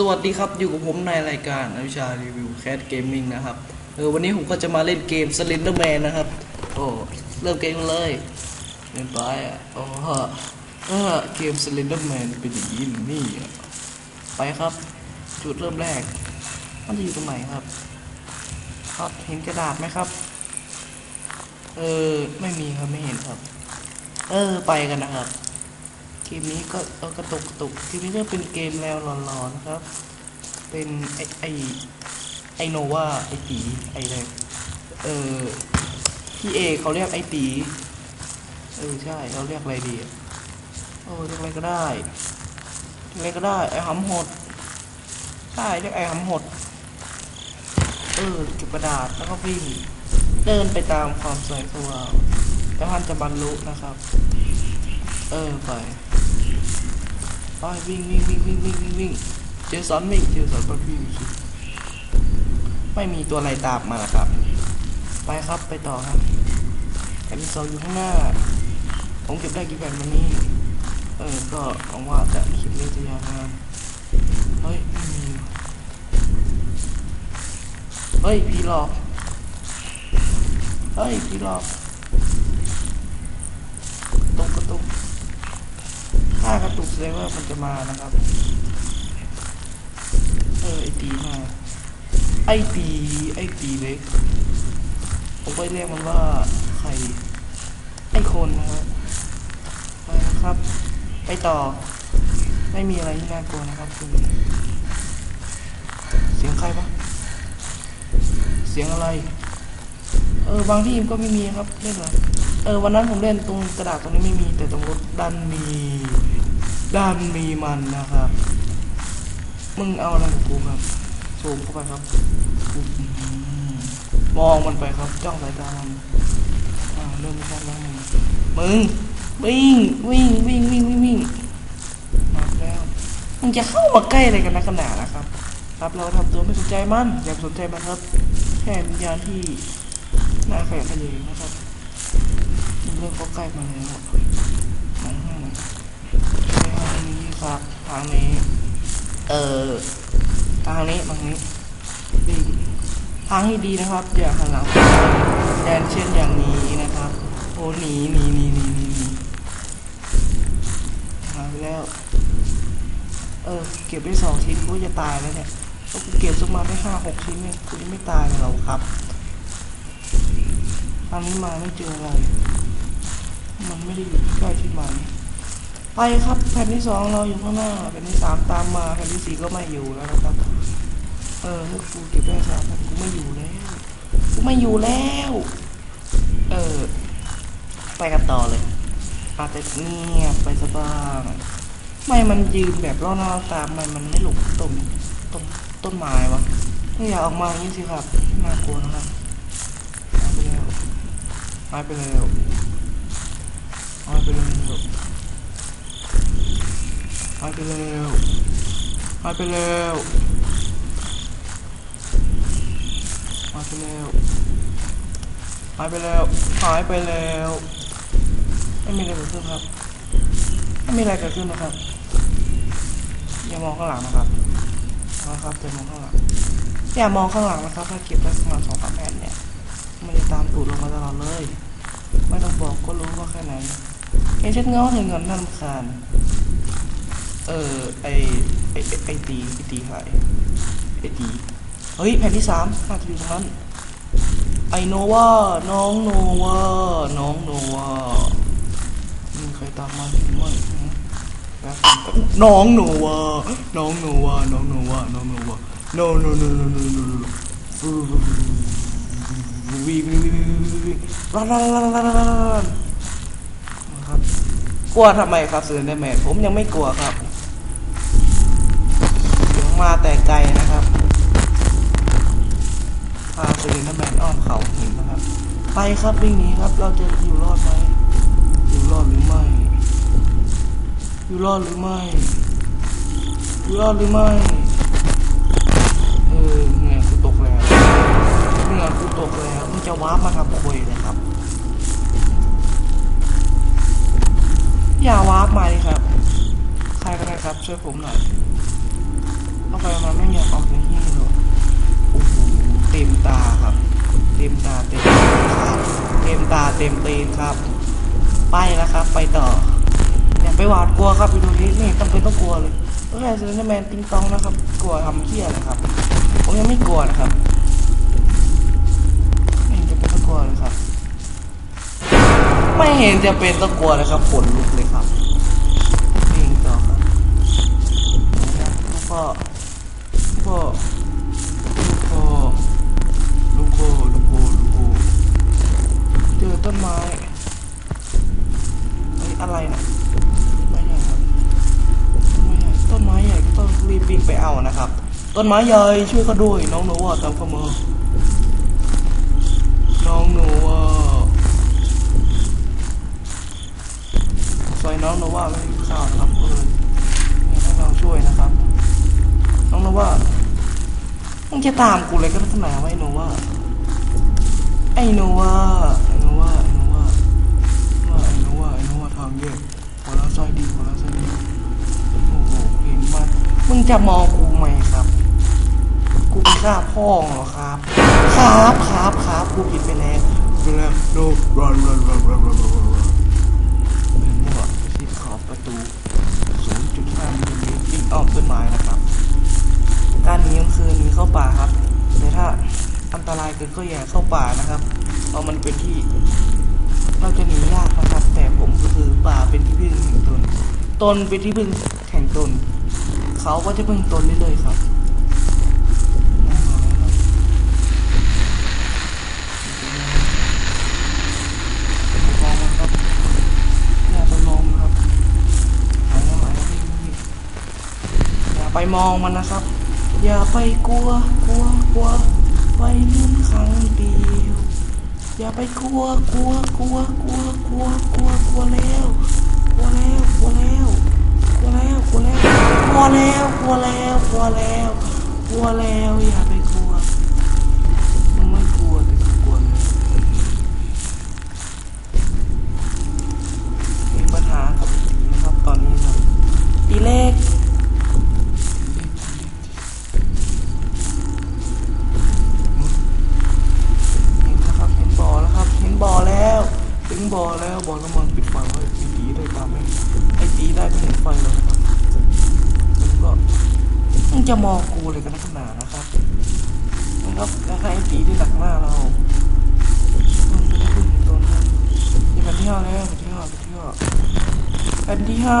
สวัสดีครับอยู่กับผมในรายการอวิชารีวิวแคสเกมมิ่งนะครับเออวันนี้ผมก็จะมาเล่นเกม Slenderman นะครับโอ้เริ่มเกมเลยเล่นไปอะโอ้ฮะเออเกม Slenderman เป็นอย่างนี้นี่อะไปครับ จุดเริ่มแรก มันจะอยู่ตรงไหนครับครับเห็นกระดาษไหมครับ เออไม่มีครับไม่เห็นครับ เออไปกันนะครับ เกมนี้ก็เออกระตุกกระตุกเกมนี้ก็เป็นเกมแนวหลอนๆนะครับ เป็นไอไอไอโนวาไอตีไออะไรเออพี่เอเขาเรียกไอตีเออใช่เราเรียกอะไรดีอะโอ้เรียกอะไรก็ได้เรียกอะไรก็ได้ไอหำหดใช่เรียกไอหำหดเออเก็บกระดาษแล้วก็วิ่งเดินไปตามความสวยสว่างแล้วท่านจะบรรลุนะครับ เออไป ไปวิ่งวิ่งวิ่งวิ่งวิ่งวิ่งวิ่งเจสันวิ่งเจสันไปวิ่งไม่มีตัวอะไรตามมาครับ ไปครับไปต่อครับแผ่นที่สองอยู่ข้างหน้า ผมเก็บได้กี่แผ่นวันนี้ เออ ก็หวังว่าจะคลิปนี้จะยาวนานเฮ้ยไม่มีเฮ้ย พี่หลอก เฮ้ย พี่หลอกตกกระตุก ถ้ากระตุกแสดงว่ามันจะมานะครับ เออไอตีมาไอตีไอตีเล็กผมไปเรียกมันว่าใครไอคนนะครับไปนะครับ ไปต่อ ไม่มีอะไรที่น่ากลัวนะครับคุณเสียงใครปะเสียงอะไร เออบางที่ก็ไม่มีครับเล่นเหรอ เออวันนั้นผมเล่นตรงกระดาษตรงนี้ไม่มีแต่ตรงรถดันมีดันมีมันนะครับ มึงเอาอะไรกับกูครับซูมเข้าไปครับ มองมันไปครับจ้องสายตามันอ่าเริ่มไม่ใช่แล้วมึงมึงวิ่งวิ่งวิ่งวิ่งวิ่งวิ่งมาแล้วมึงจะเข้ามาใกล้อะไรกันนักกันหนานะครับ ครับเราทำตัวไม่สนใจมันอย่าสนใจมันครับ แค่วิญญาณที่น่าแฝงขยงนะครับ เริ่มเข้าใกล้มาแล้วอืมทางนี้ครับทางนี้ เอ่อทางนี้ทางนี้วิ่งทางที่ดีนะครับ อย่าหันหลังแดนเช่นอย่างนี้นะครับโอ้หนีหนีหนีหนีหนีหายไปแล้ว เออเก็บได้สองชิ้นกูจะตายแล้วเนี่ยถ้ากูเก็บสกมาได้ห้าหกชิ้นเนี่ยกูยังไม่ตายเหรอกครับทางนี้มาไม่เจออะไร มันไม่ได้อยู่ใกล้ที่มายไปครับ แผ่นที่สองเราอยู่ข้างหน้า แผ่นที่สามตามมา แผ่นที่สี่ก็ไม่อยู่แล้วนะครับ เออถ้ากูเก็บได้สามแผ่นกูไม่อยู่แล้วกูไม่อยู่แล้ว เออ ไปกันต่อเลย อาจจะเงียบไปสักบ้างไม่มันยืนแบบล่อๆตามมันมันไม่หลบต้นต้นต้นไม้วะไม่อยากออกมาอย่างนี้สิครับน่ากลัวนะครับหายไปแล้วหายไปแล้วหายไปแล้ว หายไปแล้วหายไปแล้วหายไปแล้วหายไปแล้วหายไปแล้วไม่มีอะไรเกิดขึ้นครับไม่มีอะไรเกิดขึ้นนะครับอย่ามองข้างหลังนะครับนะครับจะมองข้างหลังอย่ามองข้างหลังนะครับถ้าเก็บได้ประมาณสองสามแผ่นเนี่ยมันจะตามตูดลงมาตลอดเลย ไม่ต้องบอกก็รู้ว่าแค่ไหนเห็นเช็ดเงาถึงเงินน่ารำคาญ เออไอไอไอตีไอตีหายไอตีเฮ้ยแผ่นที่สามน่าจะอยู่ตรงนั้นไอโนวาน้องโนวาน้องโนวามีใครตามมาหรือไม่แป๊บน้องโนวาน้องโนวาน้องโนวาน้องโนวา no no no no no no no วิ่งวิ่งวิ่งวิ่งรันรันรันรันรันรันครับกลัวทำไมครับเสือในแมนผมยังไม่กลัวครับยังมาแต่ ไกลนะครับพาสือในแมนอ้อมเขาหินนะครับ ไปครับวิ่งหนีครับ เราจะอยู่รอดไหมอยู่รอดหรือไม่ อยู่รอดหรือไม่ อยู่รอดหรือไม่ เออเหงื่อกูตกแล้วเหงื่อกูตกแล้วมึงจะว้าร์ปมาทำคุยเลยครับ อย่าว้าร์ปมาเลยครับ ใครก็ได้ครับช่วยผมหน่อย ต้องไปมาไม่มีความเป็นที่เลยโอ้โหเต็มตาครับ เต็มตาเต็มตาเต็มตาเต็มตีนครับ ไปแล้วครับ ไปต่ออย่าไปหวาดกลัวครับไปดูนี่นี่ต้องเป็นต้องกลัวเลยแรกเซนแมนติงตองนะครับ กลัวทำเครียนะครับ ผมยังไม่กลัวนะครับไม่เห็นจะเป็นต้องกลัวเลยครับ ไม่เห็นจะเป็นต้องกลัวนะครับขนลุกเลยครับติงตองครับแล้วก็ พ่อลูกพ่อลูกพ่อลูกพ่อลูกพ่อเจอต้นไม้เฮ้อะไรนะไม่ใช่ครับไม่ใหญ่ต้นไม้ใหญ่ก็ต้องรีบวิ่งไปเอานะครับ ต้นไม้ใหญ่ช่วยเขาด้วย น้องโนว่าตามเข้ามา จะตามกูเลยก็ลักษณะไว้โนว่าไอโนว่าไอโนว่าไอโนว่าว่าไอโนว่าไอโนว่าทางแยกหัวเราะซอยดีหัวเราะซอยดีโอ้โหเห็นมันมึงจะมองกูไหมครับ กูเป็นข้าพ่องเหรอครับ ครับครับครับกูผิดไปแล้วไปแล้วโนรันรันรันรันรันรันรันเป็นมั่วที่ขอบประตู0.5มิลลิ เข้าป่าครับ แต่ถ้าอันตรายเกินก็อย่าเข้าป่านะครับ เพราะมันเป็นที่เราจะหนียากนะครับ แต่ผมก็คือป่าเป็นที่พึ่งแห่งตน ตนเป็นที่พึ่งแห่งตน เขาก็จะพึ่งตนเรับมอย่าไปมองมันครับไปมองมันนะครับ อย่าไปกลัว กลัว กลัวไว้ลุ้นครั้งเดียว อย่าไปกลัว กลัว กลัว กลัว กลัว กลัว กลัวแล้ว กลัวแล้ว กลัวแล้ว กลัวแล้ว กลัวแล้ว กลัวแล้ว กลัวแล้ว กลัวแล้ว กลัวแล้วอย่า จะมองกูเลยกันนักหนานะครับนะครับแล้วให้ไอ้ตีได้หนักหน้าเรามันจะได้ขึ้นถึงตัวนั้นนี่เป็นที่ห้าแล้วเป็นที่ห้าเป็นที่ห้าเป็นที่ห้า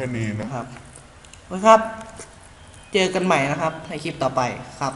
ค่นี้นะครับนะครับ เจอกันใหม่นะครับในคลิปต่อไปครับ